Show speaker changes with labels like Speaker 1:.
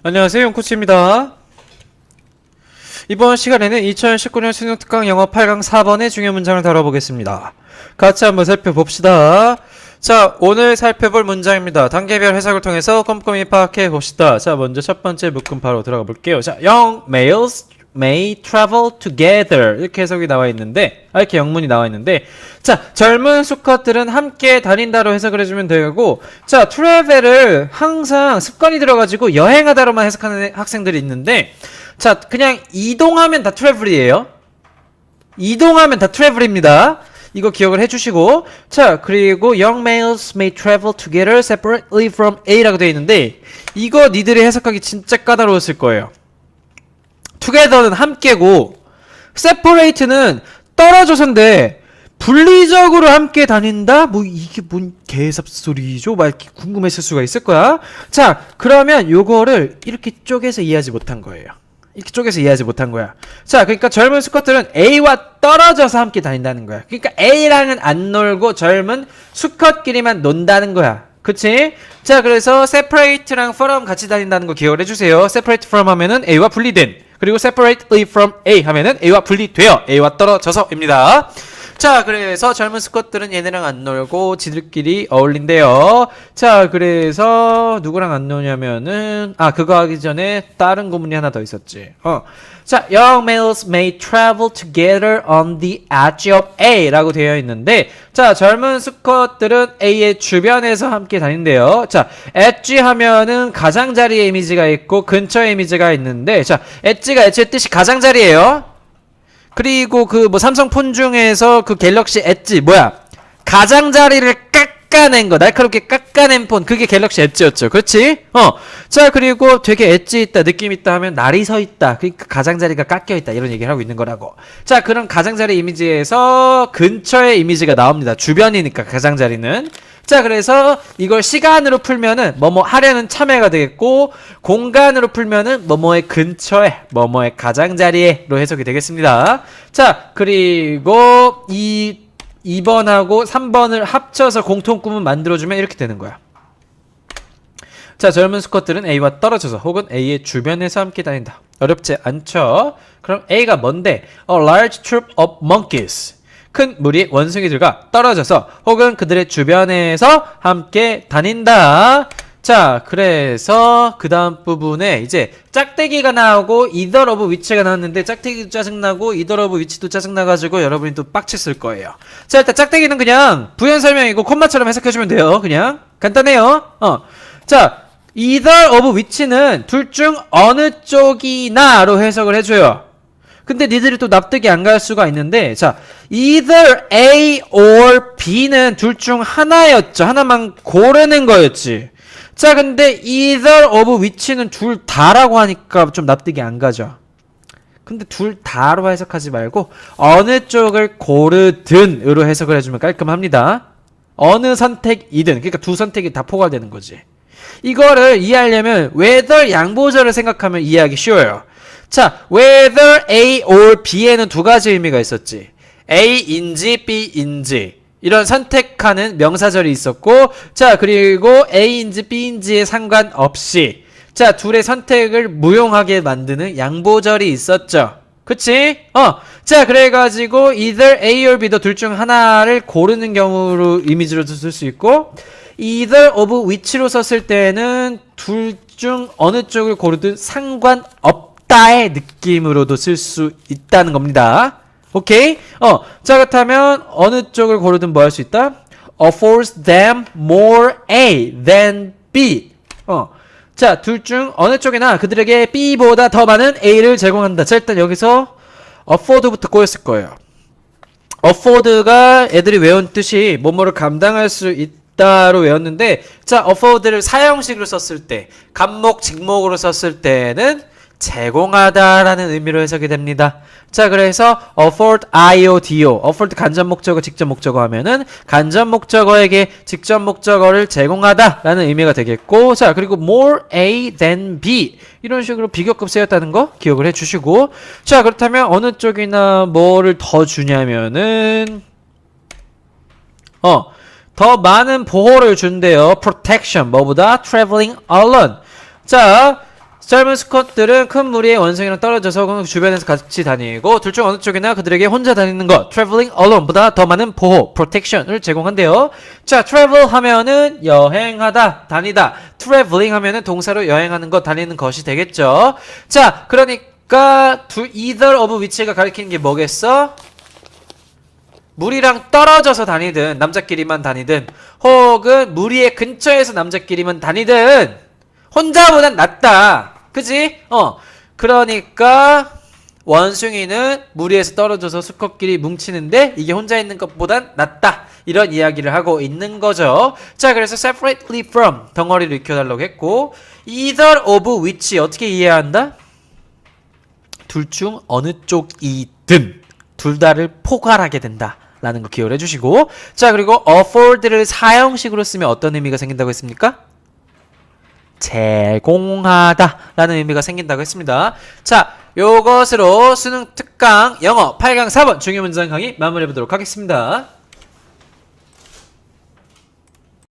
Speaker 1: 안녕하세요, 용코치입니다. 이번 시간에는 2019년 수능특강 영어 8강 4번의 중요 문장을 다뤄보겠습니다. 같이 한번 살펴봅시다. 자, 오늘 살펴볼 문장입니다. 단계별 해석을 통해서 꼼꼼히 파악해 봅시다. 자, 먼저 첫 번째 묶음 바로 들어가 볼게요. 자, young males may travel together. 이렇게 해석이 나와 있는데 아, 이렇게 영문이 나와 있는데 자 젊은 수컷들은 함께 다닌다로 해석을 해주면 되고 자 travel을 항상 습관이 들어가지고 여행하다로만 해석하는 학생들이 있는데 자 그냥 이동하면 다 travel이에요. 이동하면 다 travel입니다. 이거 기억을 해주시고 자 그리고 young males may travel together separately from A라고 되어 있는데 이거 니들이 해석하기 진짜 까다로웠을 거예요 together는 함께고 separate는 떨어져서인데 분리적으로 함께 다닌다? 뭐 이게 뭔 개삽소리죠? 막 이렇게 궁금했을 수가 있을 거야. 자, 그러면 요거를 이렇게 쪼개서 이해하지 못한 거예요. 이렇게 쪼개서 이해하지 못한 거야. 자, 그러니까 젊은 수컷들은 A와 떨어져서 함께 다닌다는 거야. 그러니까 A랑은 안 놀고 젊은 수컷끼리만 논다는 거야. 그치? 자, 그래서 separate랑 from 같이 다닌다는 거 기억을 해주세요. separate from 하면은 A와 분리된. 그리고 separately from A 하면은 A와 분리되어. A와 떨어져서입니다. 자, 그래서 젊은 스컷들은 얘네랑 안 놀고 지들끼리 어울린대요. 자, 그래서 누구랑 안 노냐면은 아, 그거 하기 전에 다른 구문이 하나 더 있었지. 어. 자, young males may travel together on the edge of A라고 되어 있는데 자, 젊은 수컷들은 A의 주변에서 함께 다닌대요. 자, edge 하면은 가장자리의 이미지가 있고 근처의 이미지가 있는데 자, edge가 edge의 뜻이 가장자리예요. 그리고 그 뭐 삼성폰 중에서 그 갤럭시 엣지 뭐야? 가장자리를 깎아낸 거 날카롭게 깎아낸 폰 그게 갤럭시 엣지였죠. 그렇지? 어자 그리고 되게 엣지 있다 느낌 있다 하면 날이 서 있다. 그러니까 가장자리가 깎여 있다. 이런 얘기를 하고 있는 거라고. 자 그런 가장자리 이미지에서 근처의 이미지가 나옵니다. 주변이니까 가장자리는 자 그래서 이걸 시간으로 풀면은 뭐뭐 하려는 참여가 되겠고 공간으로 풀면은 뭐뭐의 근처에 뭐뭐의 가장자리에로 해석이 되겠습니다. 자 그리고 이 2번하고 3번을 합쳐서 공통구문 만들어주면 이렇게 되는 거야. 자 젊은 수컷들은 A와 떨어져서 혹은 A의 주변에서 함께 다닌다. 어렵지 않죠? 그럼 A가 뭔데? A large troop of monkeys 큰 무리의 원숭이들과 떨어져서 혹은 그들의 주변에서 함께 다닌다. 자, 그래서 그 다음 부분에 이제 짝대기가 나오고 either of which가 나왔는데 짝대기도 짜증나고 either of which도 짜증나가지고 여러분이 또 빡쳤을 거예요. 자, 일단 짝대기는 그냥 부연 설명이고 콤마처럼 해석해주면 돼요. 그냥 간단해요. 어, 자, either of which는 둘 중 어느 쪽이나로 해석을 해줘요. 근데 니들이 또 납득이 안 갈 수가 있는데 자 either A or B는 둘 중 하나였죠. 하나만 고르는 거였지. 자 근데 either of which는 둘 다라고 하니까 좀 납득이 안 가죠. 근데 둘 다로 해석하지 말고 어느 쪽을 고르든으로 해석을 해주면 깔끔합니다. 어느 선택이든 그러니까 두 선택이 다 포괄되는 거지. 이거를 이해하려면 whether 양보절을 생각하면 이해하기 쉬워요 자, whether A or B에는 두 가지 의미가 있었지. A인지 B인지. 이런 선택하는 명사절이 있었고, 자, 그리고 A인지 B인지에 상관없이, 자, 둘의 선택을 무용하게 만드는 양보절이 있었죠. 그치? 어. 자, 그래가지고, either A or B도 둘 중 하나를 고르는 경우로 이미지로 쓸수 있고, either of which로 썼을 때는 둘 중 어느 쪽을 고르든 상관없 따의 느낌으로도 쓸 수 있다는 겁니다. 오케이? 어, 자, 그렇다면 어느 쪽을 고르든 뭐 할 수 있다? affords them more A than B. 어. 자, 둘 중 어느 쪽이나 그들에게 B보다 더 많은 A를 제공한다. 자, 일단 여기서 afford부터 꼬였을 거예요. afford가 애들이 외운 뜻이 뭐뭐를 감당할 수 있다로 외웠는데 자, afford를 사형식으로 썼을 때, 간목, 직목으로 썼을 때는 제공하다라는 의미로 해석이 됩니다. 자, 그래서 afford IODO, afford 간접 목적어, 직접 목적어 하면은 간접 목적어에게 직접 목적어를 제공하다라는 의미가 되겠고, 자, 그리고 more A than B 이런 식으로 비교급 쓰였다는 거 기억을 해주시고, 자, 그렇다면 어느 쪽이나 뭐를 더 주냐면은 어. 더 많은 보호를 준대요. protection. 뭐보다 traveling alone. 자, 짧은 수컷들은 큰 무리의 원숭이랑 떨어져서 그 주변에서 같이 다니고 둘 중 어느 쪽이나 그들에게 혼자 다니는 것 traveling alone보다 더 많은 보호 protection을 제공한대요. 자, travel 하면은 여행하다, 다니다. traveling 하면은 동사로 여행하는 것, 다니는 것이 되겠죠. 자, 그러니까 두 either of which가 가리키는 게 뭐겠어? 무리랑 떨어져서 다니든 남자끼리만 다니든 혹은 무리의 근처에서 남자끼리만 다니든 혼자보단 낫다. 그지? 어. 그러니까 원숭이는 무리에서 떨어져서 수컷끼리 뭉치는데 이게 혼자 있는 것보단 낫다. 이런 이야기를 하고 있는 거죠. 자, 그래서 separately from 덩어리로 익혀달라고 했고 either of which 어떻게 이해한다? 둘 중 어느 쪽이든 둘 다를 포괄하게 된다. 라는 거 기억을 해주시고 자 그리고 afford를 사형식으로 쓰면 어떤 의미가 생긴다고 했습니까? 제공하다 라는 의미가 생긴다고 했습니다. 자 요것으로 수능 특강 영어 8강 4번 중요 문장 강의 마무리해 보도록 하겠습니다